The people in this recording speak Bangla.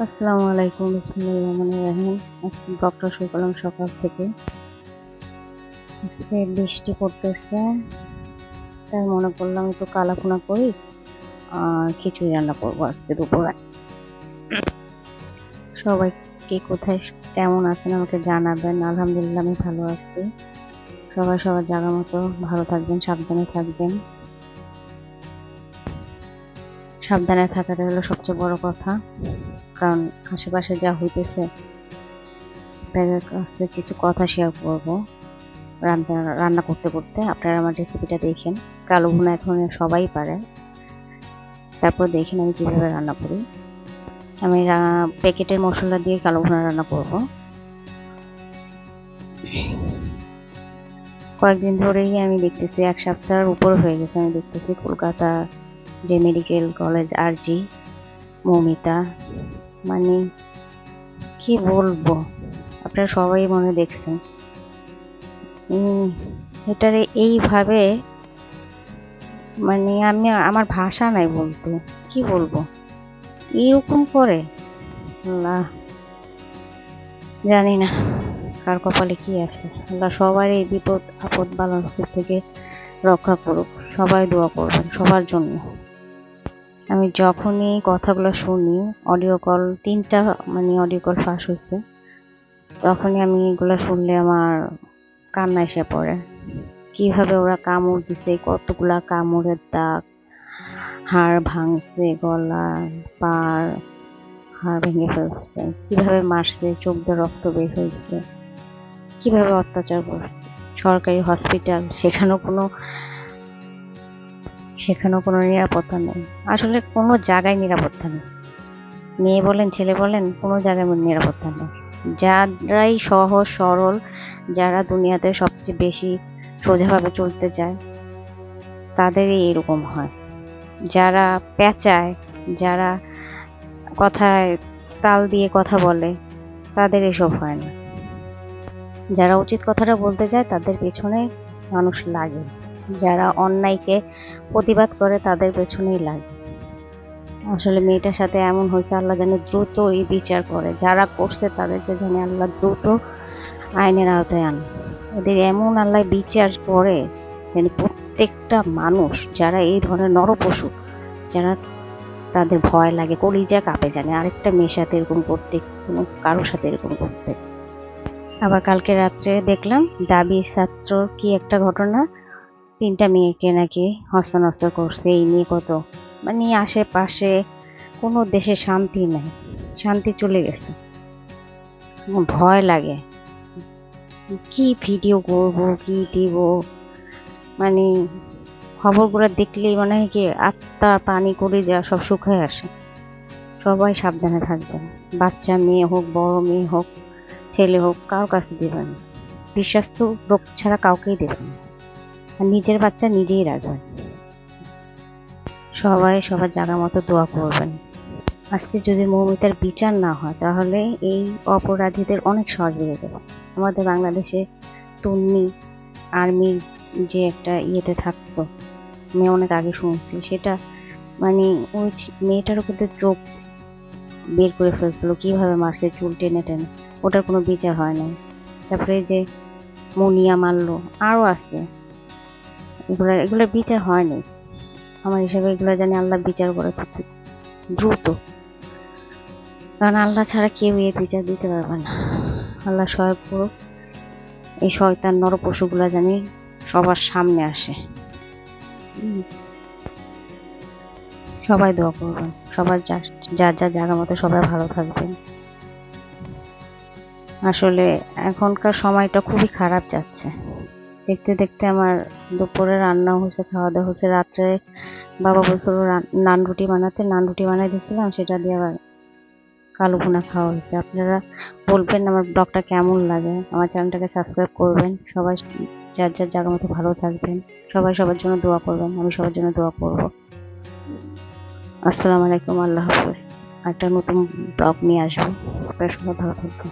আসসালামু আলাইকুম বিসমুল্লাহ রহমান রাহিম। আজকে সকাল থেকে আজকে বৃষ্টি পড়তেছে। তাই মনে করলাম একটু কালাফুনা করি, আর খিচুড়ি রান্না করব আজকে দুপুরে। সবাই কে কোথায়, কেমন আছেন আমাকে জানাবেন। আলহামদুলিল্লাহ আমি ভালো আছি। সবাই সবার জায়গা মতো ভালো থাকবেন, সাবধানে থাকবেন। সাবধানে থাকাটা হলো সবচেয়ে বড় কথা। কারণ আশেপাশে যা হইতেছে আপনাদের কাছে কিছু কথা শেয়ার করব, রান্না রান্না করতে করতে। আপনারা আমার রেসিপিটা দেখেন। কালো ভুনা এখন সবাই পারে। তারপর দেখেন আমি কীভাবে রান্না করি। আমি প্যাকেটের মশলা দিয়ে কালো ভুনা রান্না করব। কয়েকদিন ধরেই আমি দেখতেছি, এক সপ্তাহের উপর হয়ে গেছে। আমি দেখতেছি কলকাতা যে মেডিকেল কলেজ আরজি মৌমিতা মানে কি বলব? আপনারা সবাই মনে দেখছেন। এটারে এইভাবে মানে আমি, আমার ভাষা নাই বলতে। কি বলব? এরকম করে? আল্লাহ। জানি না কার কপালে কি আছে। আল্লাহ সবার এই বিপদ, আপদ বালানসের থেকে রক্ষা করুক। সবাই দোয়া করবেন সবার জন্য। আমি যখনই কথাগুলো শুনি অডিও কল তিনটা মানে অডিও কল ফাঁস হয়েছে তখনই আমি এগুলো শুনলে আমার কান্না এসে পড়ে। কীভাবে ওরা কামড় দিছে, কতগুলা কামড়ের দাগ, হাড় ভাঙছে, গলা, পার, হাড় ভেঙে ফেলছে, কীভাবে মারছে চোখ দিয়ে রক্ত বের হয়েছে, কীভাবে অত্যাচার করছে। সরকারি হসপিটাল সেখানেও কোনো সেখানেও কোনো নিরাপত্তা নেই। আসলে কোনো জায়গায় নিরাপত্তা নেই। মেয়ে বলেন, ছেলে বলেন, কোনো জায়গায় নিরাপত্তা নেই। যারাই সহজ, সরল, যারা দুনিয়াতে সবচেয়ে বেশি সোজাভাবে চলতে চায়, তাদেরই এরকম হয়। যারা পেঁচায় যারা কথায় তাল দিয়ে কথা বলে, তাদের এসব হয় না। যারা উচিত কথাটা বলতে যায় তাদের পেছনে মানুষ লাগে। যারা অন্যায়কে প্রতিবাদ করে তাদের পেছনেই লাগে। আসলে মেয়েটার সাথে এমন হয়েছে, আল্লাহ যেন দ্রুত এই বিচার করে। যারা করছে তাদেরকে যেন আল্লাহ দ্রুত আইনের আওতায় আনে। এদের এমন আল্লাহ বিচার করে যেন প্রত্যেকটা মানুষ, যারা এই ধরনের নরপশু, যারা তাদের ভয় লাগে, কলিজা কাঁপে জানে। আরেকটা মেয়ের সাথে এরকম করতে, কোনো কারোর সাথে এরকম করতে। আবার কালকে রাত্রে দেখলাম, দাবি ছাত্র কি একটা ঘটনা তিনটা মেয়েকে নাকি হস্তানস্ত করছে, এই নিয়ে কত? মানে আশেপাশে কোনো দেশে শান্তি নাই, শান্তি চলে গেছে। ভয় লাগে। কি ভিডিও করব, কি দিব? মানে খবরগুলো দেখলেই মনে হয় কি আত্মা পানি করে যা, সব শুকায় আসে। সবাই সাবধানে থাকবেন বাচ্চা মেয়ে হোক, বড় মেয়ে হোক, ছেলে হোক, কারও কাছে দেবেন বিশ্বাস্ত লোক ছাড়া কাউকেই দেবেন আর নিজের বাচ্চা নিজেই রাখবেন। সবাই সবার জায়গা মতো দোয়া করবেন। আজকে যদি মৌমিতার বিচার না হয়, তাহলে এই অপরাধীদের অনেক সহজ বেড়ে যাবে। আমাদের বাংলাদেশে তন্নি আর্মির যে একটা ইয়েতে থাকতো, আমি অনেক আগে শুনছি, সেটা মানে ওই মেয়েটারও কিন্তু চোখ বের করে ফেলছিল, কীভাবে মারছে চুল টেনে টেনে। ওটার কোনো বিচার হয় নাই। তারপরে যে মনিয়া মারলো, আরও আছে। এগুলো এগুলোর বিচার হয়নি। আমার হিসাবে এগুলো জানি আল্লাহ বিচার করে দ্রুত। কারণ আল্লাহ ছাড়া কেউ এর বিচার দিতে পারবে না। আল্লাহ সহায় করুক। এই শয়তান নর পশুগুলা জানি সবার সামনে আসে। সবাই দোয়া করবেন। সবার যার যার জায়গা মতো সবাই ভালো থাকবেন। আসলে এখনকার সময়টা খুবই খারাপ যাচ্ছে। দেখতে দেখতে আমার দুপুরে রান্না হয়েছে খাওয়া দাওয়া হয়েছে। রাত্রে বাবা বলছিল নান রুটি বানাতে। নান রুটি বানাই দিয়েছিলাম, সেটা দিয়ে আবার কালো ভুনা খাওয়া হয়েছে। আপনারা বলবেন আমার ব্লগটা কেমন লাগে? আমার চ্যানেলটাকে সাবস্ক্রাইব করবেন। সবাই যার যার জায়গা মতো ভালো থাকবেন। সবাই সবার জন্য দোয়া করবেন, আমি সবার জন্য দোয়া করব। আসসালামু আলাইকুম, আল্লাহ হাফেজ। একটা নতুন ব্লগ নিয়ে আসব। আপনারা সবাই ভালো থাকবেন।